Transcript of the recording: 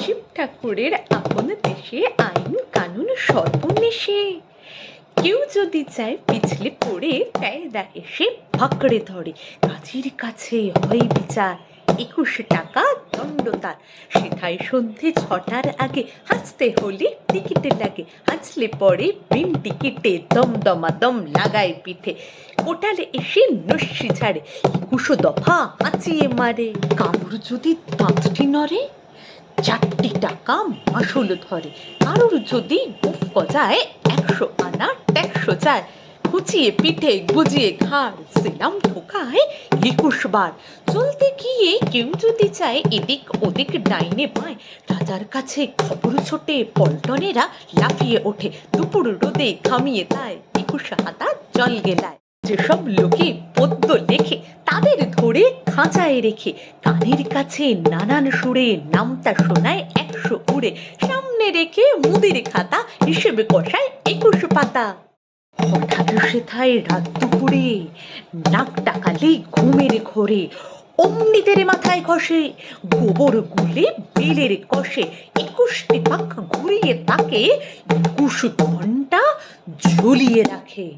শিব ঠাকুরের আপন দেশে আইন কানুন সর্বনেশে। কেউ যদি চায় পিছলে পড়ে প্যায়দা এসে ভাকড়ে ধরে। কাজীর কাছে হয় বিচার, একুশ টাকা দণ্ড তার সেথায় সন্ধে ছটার আগে হাসতে হলে টিকিটে লাগে। হাঁচলে পরে বিন টিকিটে দমদমা দম লাগায় পিঠে। কোটালে এসে নস্যি ছাড়ে একুশো দফা হাঁচিয়ে মারে। কারুর যদি দাঁতটি নড়ে চারটি টাকা মাসুল ধরে। কারোর যদি গোফ গজায়, একশো আনা ট্যাক্সো যায়। খুচিয়ে পিঠে গুজিয়ে ঘাড় সেলাম ঠোকায় একুশ বার। চলতে গিয়ে কেউ যদি চায়, এদিক ওদিক ডাইনে পায় রাজার কাছে খবর ছোটে, পল্টনেরা লাফিয়ে ওঠে। দুপুর রোদে ঘামিয়ে দেয়, একুশ হাতা জল গেলায়। যেসব লোকে পদ্য লেখে ধরে রেখে কানের কাছে নানান সুরে নামতা শোনায় একশো উড়ে। সামনে রেখে মুদির খাতা হিসেবে কষায় একুশ পাতা। হঠাৎ সেথায় রাত দুপুরে নাক টাকালে ঘুমের ঘোরে অমনিতের মাথায় ঘষে, গোবর গুলে বেলের কষে, একুশটি পাক ঘুরিয়ে তাকে একুশ ঘণ্টা ঝুলিয়ে রাখে।